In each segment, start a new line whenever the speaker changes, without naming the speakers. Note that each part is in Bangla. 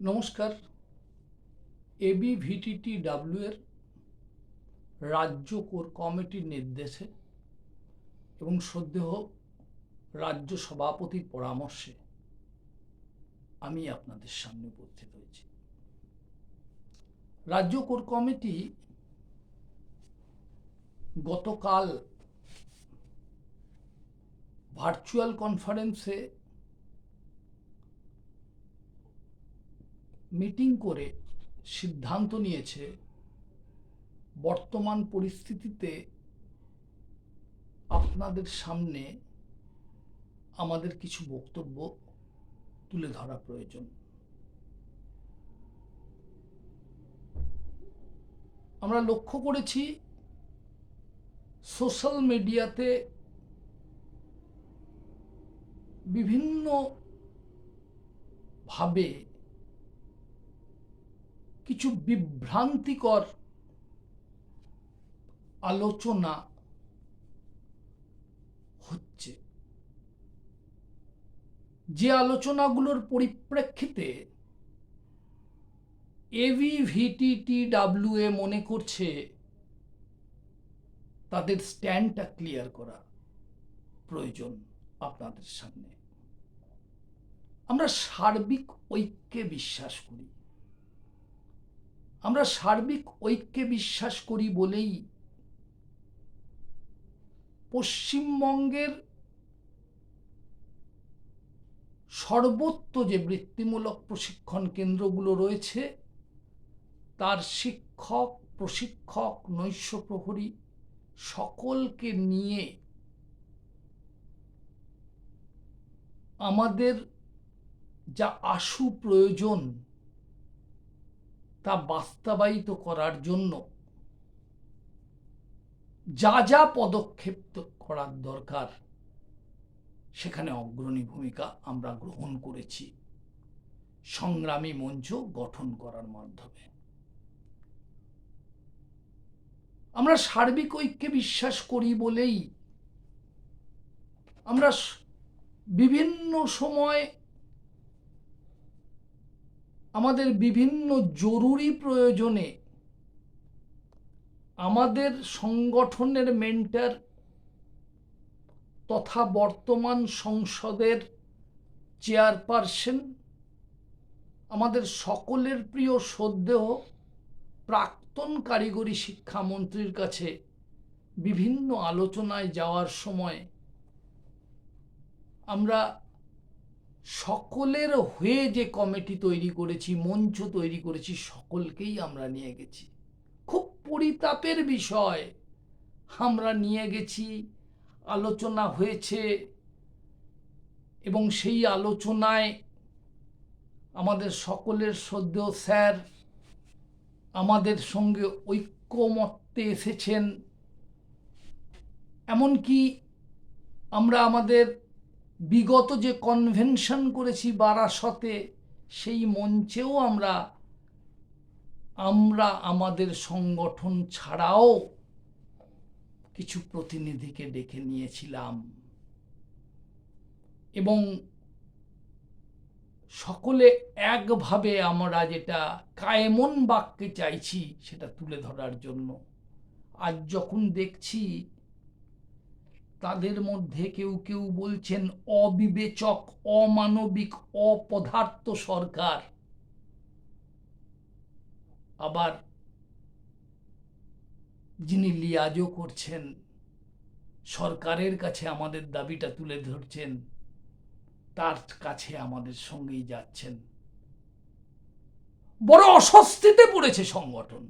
নমস্কার এবি ভিটিটি ডাব্লিউ এর রাজ্য কোর কমিটির নির্দেশে এবং সদ্যহ রাজ্য সভাপতির পরামর্শে আমি আপনাদের সামনে উপস্থিত হয়েছি। রাজ্য কোর কমিটি গতকাল ভার্চুয়াল কনফারেন্সে মিটিং করে সিদ্ধান্ত নিয়েছে, বর্তমান পরিস্থিতিতে আপনাদের সামনে আমাদের কিছু বক্তব্য তুলে ধরা প্রয়োজন। আমরা লক্ষ্য করেছি, সোশ্যাল মিডিয়াতে বিভিন্ন ভাবে কিছু বিভ্রান্তিকর আলোচনা হচ্ছে। যে আলোচনাগুলোর পরিপ্রেক্ষিতে এভিভিটিটিডাব্লিউ এ মনে করছে তাদের স্ট্যান্ডটা ক্লিয়ার করা প্রয়োজন আপনাদের সামনে। আমরা সার্বিক ঐক্যে বিশ্বাস করি। আমরা সার্বিক ঐক্যে বিশ্বাস করি বলেই পশ্চিমবঙ্গের সর্বত্র যে বৃত্তিমূলক প্রশিক্ষণ কেন্দ্রগুলো রয়েছে, তার শিক্ষক, প্রশিক্ষক, নৈশ প্রহরী সকলকে নিয়ে আমাদের যা আশু প্রয়োজন তা বাস্তবায়িত করার জন্য যা যা পদক্ষেপ করার দরকার, সেখানে অগ্রণী ভূমিকা আমরা গ্রহণ করেছি। সংগ্রামী মঞ্চ গঠন করার মাধ্যমে। আমরা সার্বিক ঐক্যে বিশ্বাস করি বলেই আমরা বিভিন্ন সময় আমাদের বিভিন্ন জরুরি প্রয়োজনে আমাদের সংগঠনের মেন্টার তথা বর্তমান সংসদের চেয়ারপারসন, আমাদের সকলের প্রিয় সদ্দেহ প্রাক্তন কারিগরি শিক্ষামন্ত্রীর কাছে বিভিন্ন আলোচনায় যাওয়ার সময় আমরা সকলের হয়ে যে কমিটি তৈরি করেছি, মঞ্চ তৈরি করেছি, সকলকেই আমরা নিয়ে গেছি। খুব পরিতাপের বিষয়। আমরা নিয়ে গেছি, আলোচনা হয়েছে এবং সেই আলোচনায় আমাদের সকলের শ্রদ্ধেয় স্যার আমাদের সঙ্গে ঐক্যমত্যে এসেছেন। এমনকি আমরা আমাদের বিগত যে কনভেনশন করেছি বারাসতে, সেই মঞ্চেও আমরা আমরা আমাদের সংগঠন ছাড়াও কিছু প্রতিনিধিকে ডেকে নিয়েছিলাম। এবং সকলে একভাবে আমরা যেটা কায়েমন বাক্যে চাইছি, সেটা তুলে ধরার জন্য। আজ যখন দেখছি তাদের মধ্যে কেউ কেউ বলছেন অবিবেচক, অমানবিক, অপদার্থ সরকার। আবার যিনি লিয়াজও করছেন, সরকারের কাছে আমাদের দাবিটা তুলে ধরছেন, তার কাছে আমাদের সঙ্গেই যাচ্ছেন। বড় অস্বস্তিতে পড়েছে সংগঠন।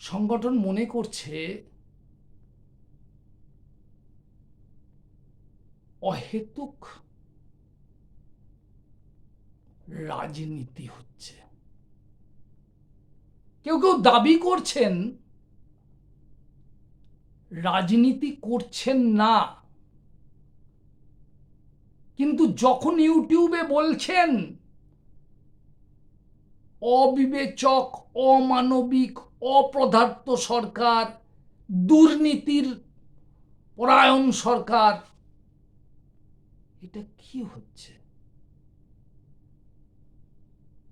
সংগঠন মনে করছে অহেতুক রাজনীতি হচ্ছে। কেউ কেউ দাবি করছেন, রাজনীতি করছেন না। কিন্তু যখন ইউটিউবে বলছেন, অবিবেচক, অমানবিক, অপদার্থ সরকার, দুর্নীতির পরায়ণ সরকার এটা কি হচ্ছে?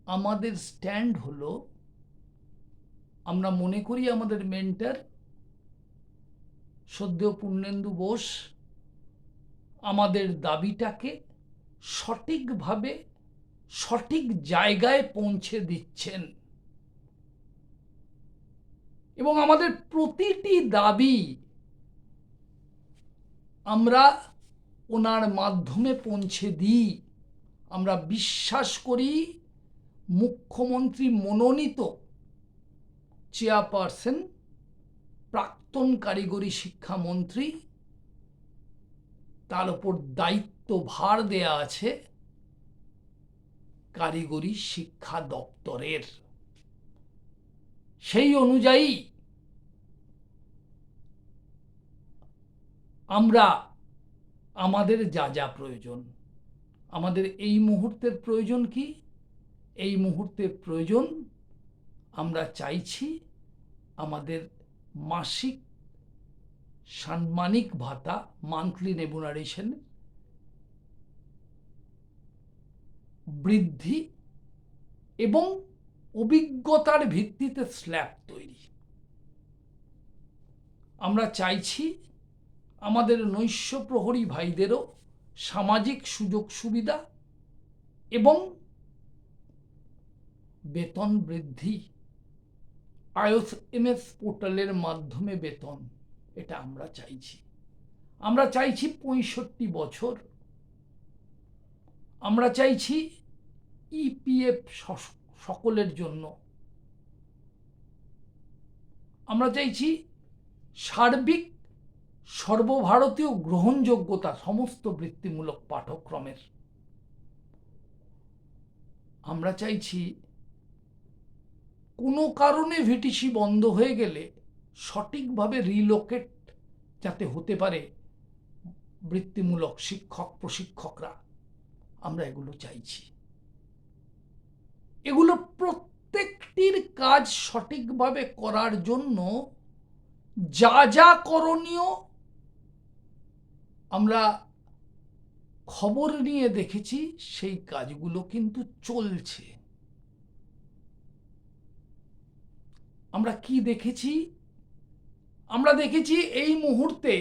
আমাদের স্ট্যান্ড হলো, আমরা মনে করি আমাদের মেন্টার সদ্য পূর্ণেন্দু বোস আমাদের দাবিটাকে সঠিকভাবে সঠিক জায়গায় পৌঁছে দিচ্ছেন। এবং আমাদের প্রতিটি দাবি আমরা ওনার মাধ্যমে পৌঁছে দিই। আমরা বিশ্বাস করি মুখ্যমন্ত্রী মনোনীত চেয়ারপারসন, প্রাক্তন কারিগরি শিক্ষামন্ত্রী তার উপর দায়িত্ব ভার দেয়া আছে কারিগরি শিক্ষা দপ্তরের। সেই অনুযায়ী আমরা আমাদের যা যা প্রয়োজন। আমাদের এই মুহূর্তের প্রয়োজন কি? এই মুহূর্তের প্রয়োজন আমরা চাইছি আমাদের মাসিক সাম্মানিক ভাতা মান্থলি নেবুনারেশন বৃদ্ধি এবং অভিজ্ঞতার ভিত্তিতে স্ল্যাব তৈরি। আমরা চাইছি আমাদের নৈশ প্রহরী ভাইদেরও সামাজিক সুযোগ সুবিধা এবং বেতন বৃদ্ধি। আয়স এমএস পোর্টালের মাধ্যমে বেতন, এটা আমরা চাইছি। আমরা চাইছি পঁয়ষট্টি বছর। আমরা চাইছি ইপিএফ সকলের জন্য। আমরা চাইছি সার্বিক সর্বভারতীয় গ্রহণযোগ্যতা সমস্ত বৃত্তিমূলক পাঠ্যক্রমের আমরা চাইছি কোনো কারণে ভিটিসি বন্ধ হয়ে গেলে সঠিকভাবে রিলোকেট যাতে হতে পারে বৃত্তিমূলক শিক্ষক, প্রশিক্ষকরা। আমরা এগুলো চাইছি। এগুলো প্রত্যেকটির কাজ সঠিকভাবে করার জন্য যা যা করণীয় আমরা খবর নিয়ে দেখেছি, সেই কাজগুলো কিন্তু চলছে। আমরা কি দেখেছি? আমরা দেখেছি এই মুহূর্তে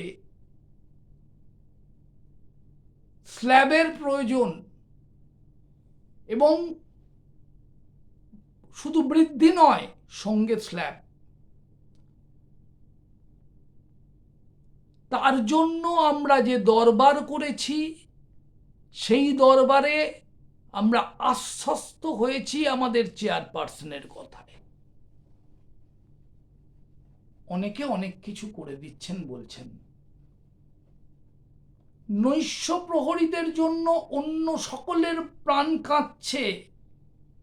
স্ল্যাবের প্রয়োজন এবং শুধু বৃদ্ধি নয়, সঙ্গে স্ল্যাব। তার জন্য আমরা যে দরবার করেছি, সেই দরবারে আমরা আশ্বস্ত হয়েছি আমাদের চেয়ারপারসনের কথায়। অনেকে অনেক কিছু করে দিচ্ছেন, বলছেন। নৈশ প্রহরীদের জন্য অন্য সকলের প্রাণ কাঁদছে,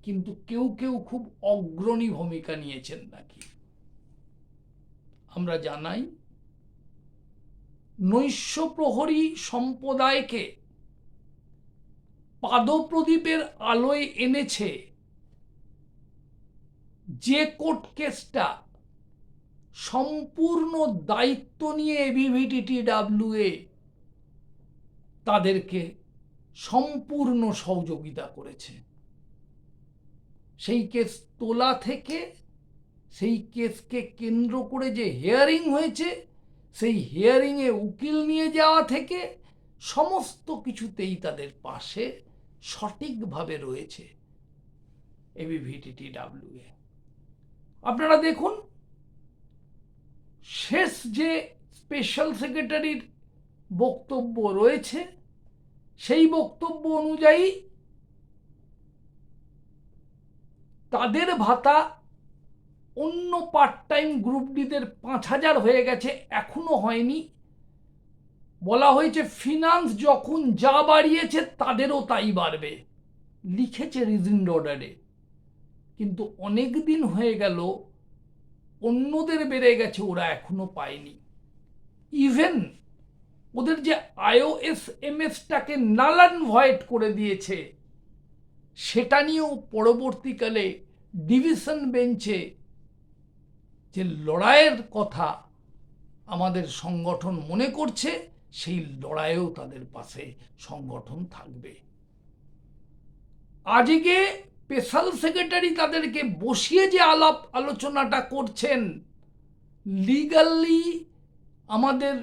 কিন্তু কেউ কেউ খুব অগ্রণী ভূমিকা নিয়েছেন নাকি? আমরা জানাই নৈশ প্রহরী সম্প্রদায়কে পাদপ্রদীপের আলোয় এনেছে। যে কোর্ট কেসটা সম্পূর্ণ দায়িত্ব নিয়ে এবিভিটিটি ডাব্লিউএ তাদেরকে সম্পূর্ণ সহযোগিতা করেছে। সেই কেস তোলা থেকে, সেই কেসকে কেন্দ্র করে যে হেয়ারিং হয়েছে সেই হিয়ারিংয়ে উকিল নিয়ে যাওয়া থেকে সমস্ত কিছুতেই তাদের পাশে সঠিকভাবে রয়েছে এবিভিটিটি ডাব্লিউএ আপনারা দেখুন, শেষ যে স্পেশাল সেক্রেটারির বক্তব্য রয়েছে, সেই বক্তব্য অনুযায়ী তাদের ভাতা অন্য পার্ট টাইম গ্রুপ ডিদের পাঁচ হাজার হয়ে গেছে, এখনও হয়নি। বলা হয়েছে ফিনান্স যখন যা বাড়িয়েছে, তাদেরও তাই বাড়বে। লিখেছে রিজেন্ড অর্ডারে কিন্তু অনেক দিন হয়ে গেল, অন্যদের বেড়ে গেছে, ওরা এখনও পায়নি। ইভেন ওদের যে আইওএস এমএসটাকে নালান ভয়েড করে দিয়েছে, সেটা নিয়েও পরবর্তীকালে ডিভিশন বেঞ্চে যে লড়াইয়ের কথা আমাদের সংগঠন মনে করছে, সেই লড়াইয়েও তাদের পাশে সংগঠন থাকবে। আজকে স্পেশাল সেক্রেটারি তাদেরকে বসিয়ে যে আলাপ আলোচনাটা করছেন, লিগালি আমাদের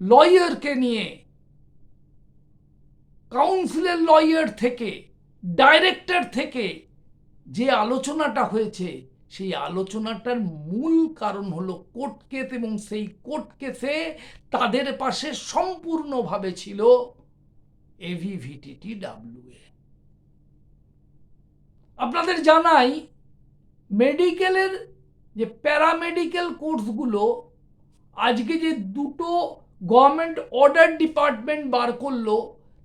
লয়ারকে নিয়ে, কাউন্সিলের লয়ার থেকে, ডাইরেক্টর থেকে যে আলোচনাটা হয়েছে সেই আলোচনাটার মূল কারণ হলো কোর্ট কেস এবং সেই কোর্ট কেসে তাদের পাশে সম্পূর্ণভাবে ছিল এভিভিটিটি ডাব্লিউএ আপনাদের জানাই মেডিকেলের যে প্যারামেডিক্যাল কোর্সগুলো আজকে যে দুটো গভর্নমেন্ট অর্ডার ডিপার্টমেন্ট বার করল,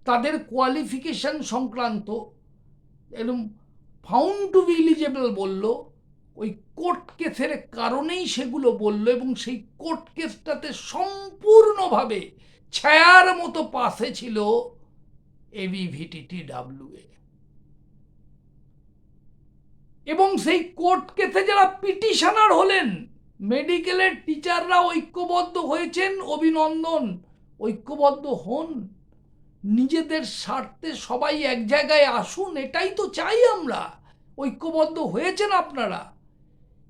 তাদের কোয়ালিফিকেশন সংক্রান্ত এরকম ফাউন্ড টু বি ইলিজেবল বলল ওই কোর্ট কেসের কারণেই সেগুলো বলল এবং সেই কোর্ট কেসটাতে সম্পূর্ণভাবে ছায়ার মতো পাশে ছিল এবিভিটিটি ডাব্লিউএ এবং সেই কোর্ট কেসে যারা পিটিশনার হলেন মেডিকেলের টিচাররা ঐক্যবদ্ধ হয়েছেন, অভিনন্দন, ঐক্যবদ্ধ হন। নিজেদের স্বার্থে সবাই এক জায়গায় আসুন, এটাই তো চাই আমরা। ঐক্যবদ্ধ হয়েছেন আপনারা।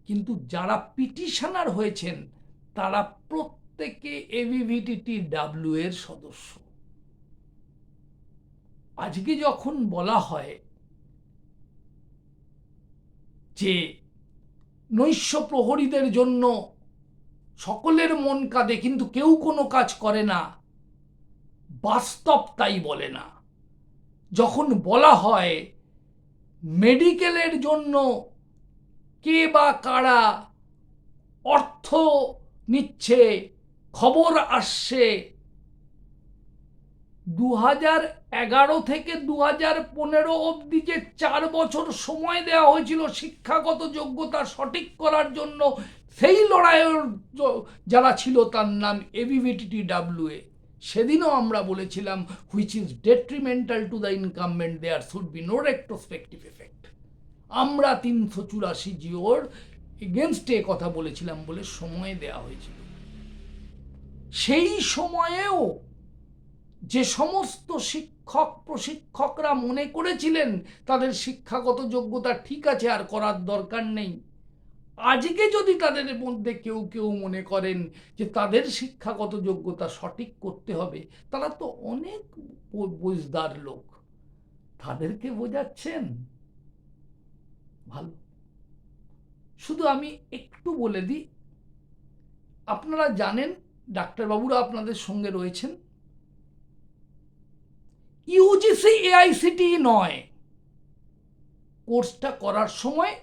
কিন্তু যারা পিটিশনার হয়েছেন, তারা প্রত্যেকে এভিভিটিটি ডাব্লিউ এর সদস্য। আজকে যখন বলা হয় যে নৈশ প্রহরীদের জন্য সকলের মন কাঁদে, কিন্তু কেউ কোনো কাজ করে না, বাস্তব তাই বলে না। যখন বলা হয় মেডিকেলের জন্য কে বা কারা অর্থ নিচ্ছে, খবর আসছে। দু হাজার এগারো থেকে দু হাজার পনেরো অবধি যে চার বছর সময় দেওয়া হয়েছিল শিক্ষাগত যোগ্যতা সঠিক করার জন্য, সেই লড়াইয়ের যারা ছিল তার নাম এবিভিটিটি ডাব্লিউএ সেদিনও আমরা বলেছিলাম which is detrimental to the incumbent there should be no retrospective effect আমরা তিনশো চুরাশি জিওর এগেনস্টে কথা বলেছিলাম বলে সময় দেওয়া হয়েছিল। সেই সময়েও যে সমস্ত শিক্ষক প্রশিক্ষকরা মনে করেছিলেন তাদের শিক্ষাগত যোগ্যতা ঠিক আছে আর করার দরকার নেই, আজকে যদি তাদের মধ্যে কেউ কেউ মনে করেন যে তাদের শিক্ষাগত যোগ্যতা সঠিক করতে হবে, তারা তো অনেক বুঝদার লোক। তাদেরকে বোঝাচ্ছেন? ভালো। শুধু আমি একটু বলে দিই, আপনারা জানেন ডাক্তারবাবুরা আপনাদের সঙ্গে রয়েছেন? ইউজিসি এআইসিটি নয়। কোর্সটা করার সময়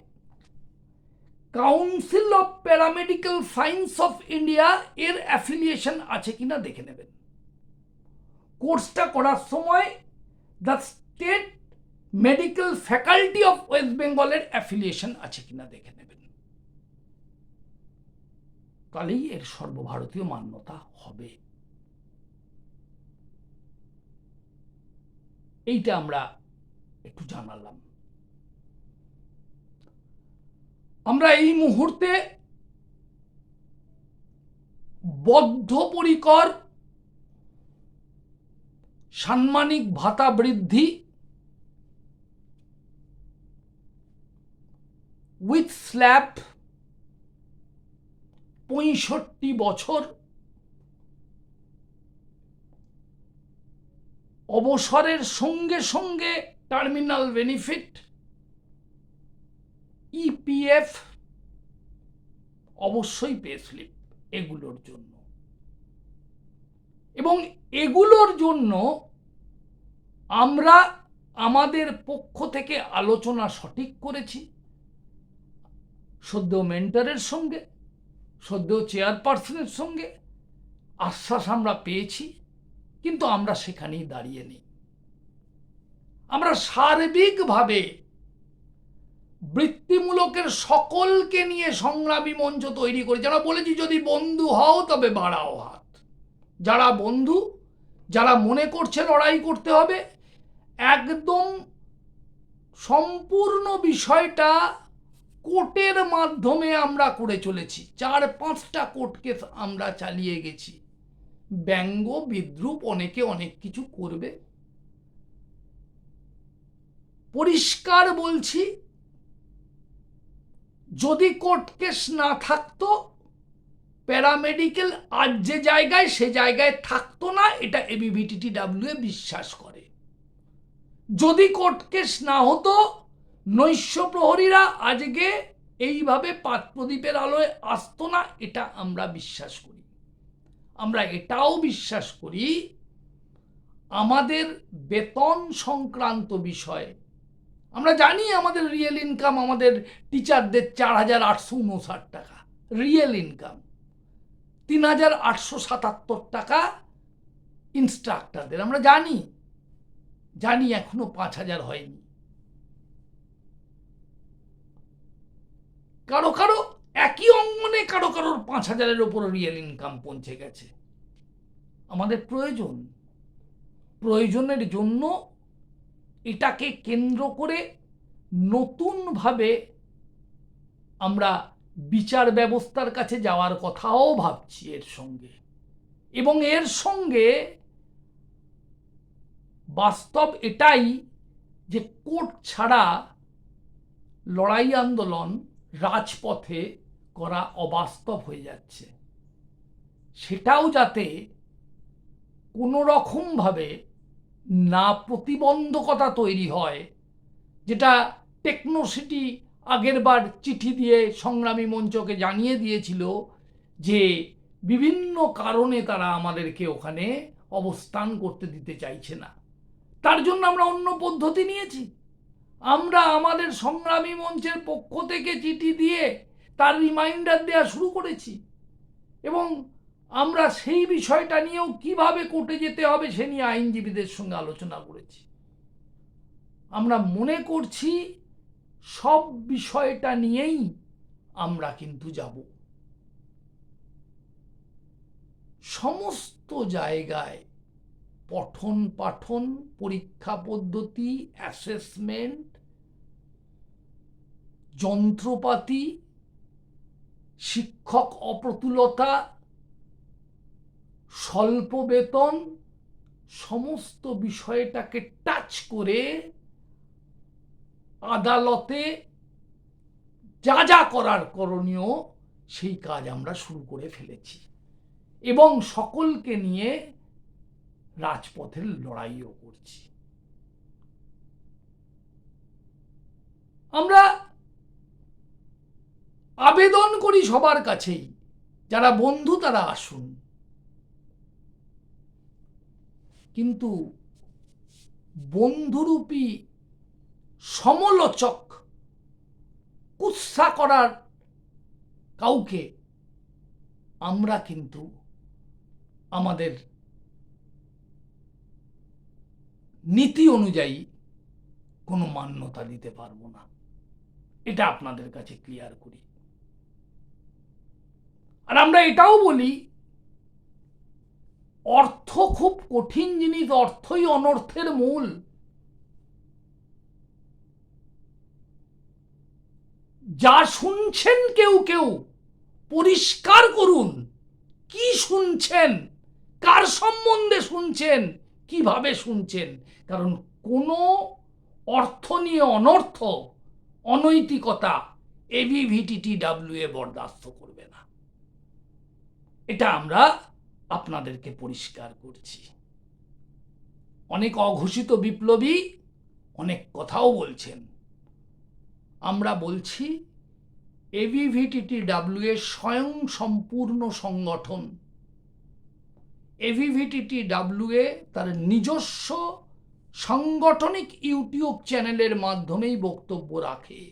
council of paramedical science of India এর অ্যাফিলিয়েশন আছে কিনা দেখে নেবেন। কোর্সটা করার সময় the state medical faculty of west বেঙ্গলের অ্যাফিলিয়েশন আছে কিনা দেখে নেবেন। তাহলেই এর সর্বভারতীয় মান্যতা হবে। এইটা আমরা একটু জানালাম। আমরা এই মুহূর্তে বদ্ধপরিকর সাম্মানিক ভাতা বৃদ্ধি উইথ স্ল্যাপ পঁয়ষট্টি বছর অবসরের সঙ্গে সঙ্গে টার্মিনাল বেনিফিট ইপিএফ অবশ্যই পে এগুলোর জন্য। এবং এগুলোর জন্য আমরা আমাদের পক্ষ থেকে আলোচনা সঠিক করেছি। সদ্য মেন্টারের সঙ্গে, সদ্য চেয়ারপারসনের সঙ্গে আশ্বাস আমরা পেয়েছি, কিন্তু আমরা সেখানেই দাঁড়িয়ে নেই। আমরা সার্বিকভাবে বৃত্তিমূলকের সকলকে নিয়ে সংগ্রামী মঞ্চ তৈরি করি। যারা বলেছি, যদি বন্ধু হও, তবে বাড়াও হাত। যারা বন্ধু, যারা মনে করছে লড়াই করতে হবে, একদম সম্পূর্ণ বিষয়টা কোর্টের মাধ্যমে আমরা করে চলেছি। চার, পাঁচটা কোর্ট কেস আমরা চালিয়ে গেছি। ব্যঙ্গ, বিদ্রুপ অনেকে অনেক কিছু করবে। পরিষ্কার বলছি, যদি কোর্ট কেস না থাকতো, প্যারামেডিক্যাল আর যে জায়গায়, সে জায়গায় থাকতো না, এটা এবিভিটিটি ডাব্লিউ বিশ্বাস করে। যদি কোর্ট কেস না হতো নৈশ প্রহরীরা আজকে এইভাবে পাত প্রদীপের আলোয় আসতো না, এটা আমরা বিশ্বাস করি। আমরা এটাও বিশ্বাস করি, আমাদের বেতন সংক্রান্ত বিষয়ে। আমরা জানি আমাদের রিয়েল ইনকাম আমাদের টিচারদের চার হাজার আটশো উনষাট টাকা রিয়েল ইনকাম তিন হাজার আটশো সাতাত্তর টাকা ইনস্ট্রাক্টরদের আমরা জানি জানি এখনও পাঁচ হাজার হয়নি। কারও কারও একই অঙ্গনে কারও কারোর পাঁচ হাজারের ওপর রিয়েল ইনকাম পৌঁছে গেছে। আমাদের প্রয়োজন। প্রয়োজনের জন্য এটাকে কেন্দ্র করে নতুনভাবে আমরা বিচার ব্যবস্থার কাছে যাওয়ার কথাও ভাবছি এর সঙ্গে। এবং এর সঙ্গে বাস্তব এটাই যে কোর্ট ছাড়া লড়াই আন্দোলন রাজপথে করা অবাস্তব হয়ে যাচ্ছে। সেটাও যাতে কোনো রকমভাবে না প্রতিবন্ধকতা তৈরি হয়, যেটা টেকনোসিটি আগেরবার চিঠি দিয়ে সংগ্রামী মঞ্চকে জানিয়ে দিয়েছিল যে বিভিন্ন কারণে তারা আমাদেরকে ওখানে অবস্থান করতে দিতে চাইছে না। তার জন্য আমরা অন্য পদ্ধতি নিয়েছি। আমরা আমাদের সংগ্রামী মঞ্চের পক্ষ থেকে চিঠি দিয়ে তার রিমাইন্ডার দেওয়া শুরু করেছি। এবং আমরা সেই বিষয়টা নিয়েও কীভাবে কোর্টে যেতে হবে সে নিয়ে আইনজীবীদের সঙ্গে আলোচনা করেছি। আমরা মনে করছি সব বিষয়টা নিয়েই আমরা কিন্তু যাব। সমস্ত জায়গায় পঠন পাঠন, পরীক্ষা পদ্ধতি অ্যাসেসমেন্ট যন্ত্রপাতি, শিক্ষক অপ্রতুলতা, স্বল্প বেতন, সমস্ত বিষয়টাকে টাচ করে আদালতে যা যা করার করণীয় সেই কাজ আমরা শুরু করে ফেলেছি। এবং সকলকে নিয়ে রাজপথের লড়াইও করছি। আমরা আবেদন করি সবার কাছেই, যারা বন্ধু তারা আসুন। কিন্তু বন্ধুরূপী সমালোচক কুৎসা করার কাউকে আমরা কিন্তু আমাদের নীতি অনুযায়ী কোনো মান্যতা দিতে পারব না। এটা আপনাদের কাছে ক্লিয়ার করি। আর আমরা এটাও বলি, অর্থ খুব কঠিন জিনিস, অর্থই অনর্থের মূল। যা শুনছেন কেউ কেউ, পরিষ্কার করুন। কি শুনছেন? কার সম্বন্ধে শুনছেন? কীভাবে শুনছেন? কারণ কোনো অর্থ নিয়ে অনর্থ অনৈতিকতা এবিভিটিটি ডাব্লিউ এ বরদাস্ত করবে না। এটা আমরা আপনাদেরকে পরিষ্কার করছি। অনেক অঘোষিত বিপ্লবী অনেক কথাও বলছেন। আমরা বলছি এভিভিটিটি ডাব্লিউ এর স্বয়ং সম্পূর্ণ সংগঠন এভিভিটিটি এ তার নিজস্ব সাংগঠনিক ইউটিউব চ্যানেলের মাধ্যমেই বক্তব্য রাখে।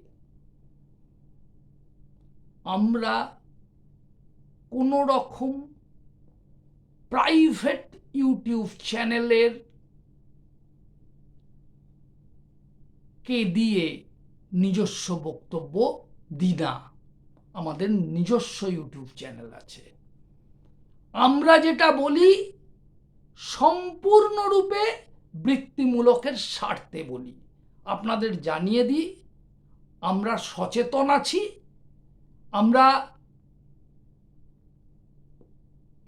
আমরা কোনো রকম প্রাইভেট ইউটিউব চ্যানেলের কে দিয়ে নিজস্ব বক্তব্য দিই না আমাদের নিজস্ব ইউটিউব চ্যানেল আছে। আমরা যেটা বলি, সম্পূর্ণরূপে বৃত্তিমূলকের স্বার্থে বলি। আপনাদের জানিয়ে দিই, আমরা সচেতন আছি, আমরা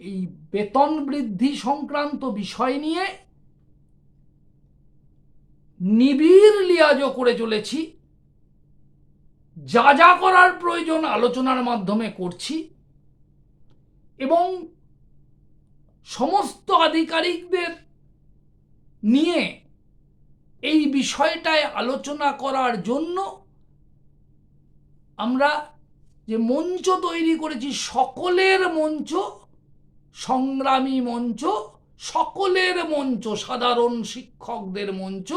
এই বেতন বৃদ্ধি সংক্রান্ত বিষয় নিয়ে নিবিড় লিয়াজও করে চলেছি, যা যা করার প্রয়োজন আলোচনার মাধ্যমে করছি এবং সমস্ত আধিকারিকদের নিয়ে এই বিষয়টায় আলোচনা করার জন্য আমরা যে মঞ্চ তৈরি করেছি, সকলের মঞ্চ, সংগ্রামী মঞ্চ, সকলের মঞ্চ, সাধারণ শিক্ষকদের মঞ্চ,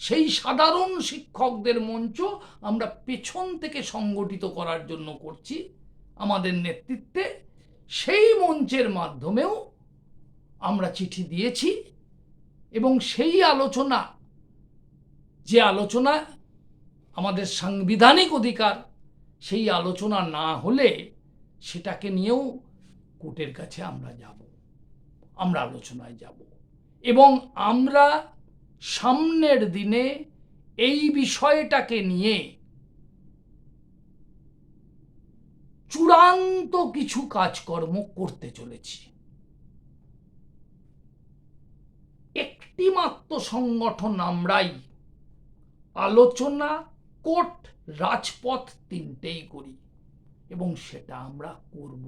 সেই সাধারণ শিক্ষকদের মঞ্চ আমরা পেছন থেকে সংগঠিত করার জন্য করছি আমাদের নেতৃত্বে। সেই মঞ্চের মাধ্যমেও আমরা চিঠি দিয়েছি এবং সেই আলোচনা, যে আলোচনা আমাদের সাংবিধানিক অধিকার, সেই আলোচনা না হলে সেটাকে নিয়েও কোর্টের কাছে আমরা যাব, আমরা আলোচনায় যাব। এবং আমরা সামনের দিনে এই বিষয়টাকে নিয়ে চূড়ান্ত কিছু কাজকর্ম করতে চলেছি। একটিমাত্র সংগঠন আমরাই। আলোচনা, কোর্ট, রাজপথ তিনটেই করি এবং সেটা আমরা করব।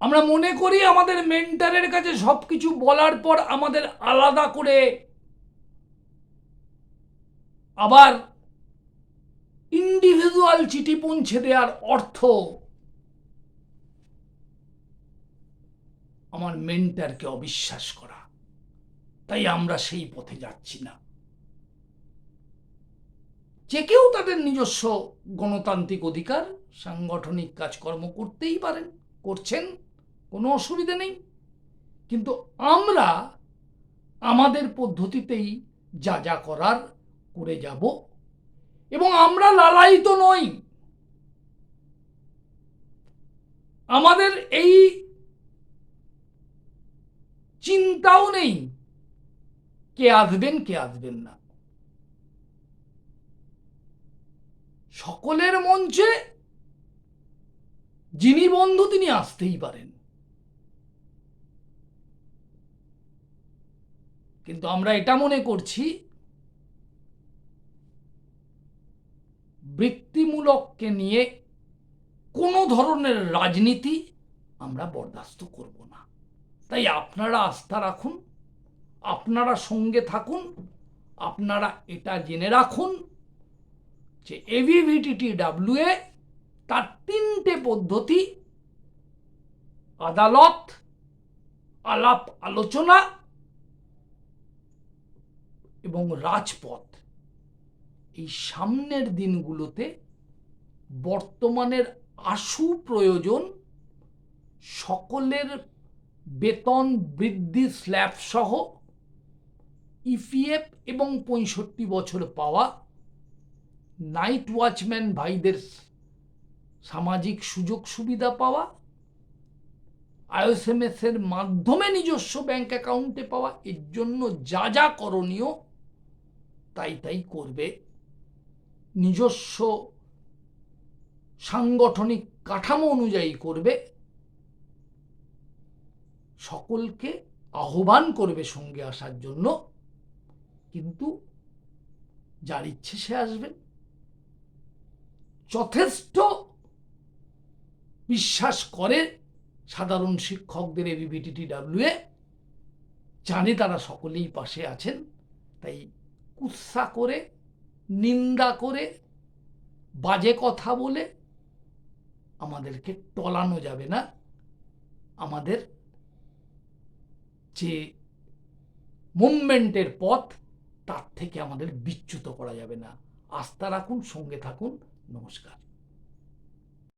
আমরা মনে করি আমাদের মেন্টারের কাছে সবকিছু বলার পর আমাদের আলাদা করে আবার ইন্ডিভিজুয়াল চিঠি পৌঁছে দেওয়ার অর্থ আমার মেন্টারকে অবিশ্বাস করা। তাই আমরা সেই পথে যাচ্ছি না। যে কেউ তাদের নিজস্ব গণতান্ত্রিক অধিকার, সাংগঠনিক কাজকর্ম করতেই পারেন, করছেন, কোনো অসুবিধা নেই। কিন্তু আমরা আমাদের পদ্ধতিতেই যা যা করার করে যাব এবং আমরা লালায়িত নই। আমাদের এই চিন্তাও নেই। কে আসবেন কে আসবেন না। সকলের মঞ্চে যিনি বন্ধু, তিনি আসতেই পারেন। কিন্তু আমরা এটা মনে করছি, বৃত্তিমূলককে নিয়ে কোনো ধরনের রাজনীতি আমরা বরদাস্ত করব না। তাই আপনারা আস্থা রাখুন, আপনারা সঙ্গে থাকুন, আপনারা এটা জেনে রাখুন যে এভিভিটিটি ডাব্লিউএ তার তিনটে পদ্ধতি, আদালত, আলাপ আলোচনা এবং রাজপথ। এই সামনের দিনগুলোতে বর্তমানের আশু প্রয়োজন সকলের বেতন বৃদ্ধি স্ল্যাব সহ ইপিএফ এবং পঁয়ষট্টি বছর পাওয়া নাইট ওয়াচম্যান ভাইদের সামাজিক সুযোগ সুবিধা পাওয়া আইএসএমএস এর মাধ্যমে নিজস্ব ব্যাংক অ্যাকাউন্টে পাওয়া, এর জন্য যা যা করণীয় তাই তাই করবে। নিজস্ব সাংগঠনিক কাঠামো অনুযায়ী করবে। সকলকে আহ্বান করবে সঙ্গে আসার জন্য। কিন্তু যার ইচ্ছে সে আসবেন যথেষ্ট বিশ্বাস করে সাধারণ শিক্ষকদের এবিভিটিটি ডাব্লিউএ জানে তারা সকলেই পাশে আছেন। তাই কুৎসা করে, নিন্দা করে, বাজে কথা বলে আমাদেরকে টলানো যাবে না। আমাদের যে মুভমেন্টের পথ, তার থেকে আমাদের বিচ্যুত করা যাবে না। আস্থা রাখুন, সঙ্গে থাকুন। নমস্কার।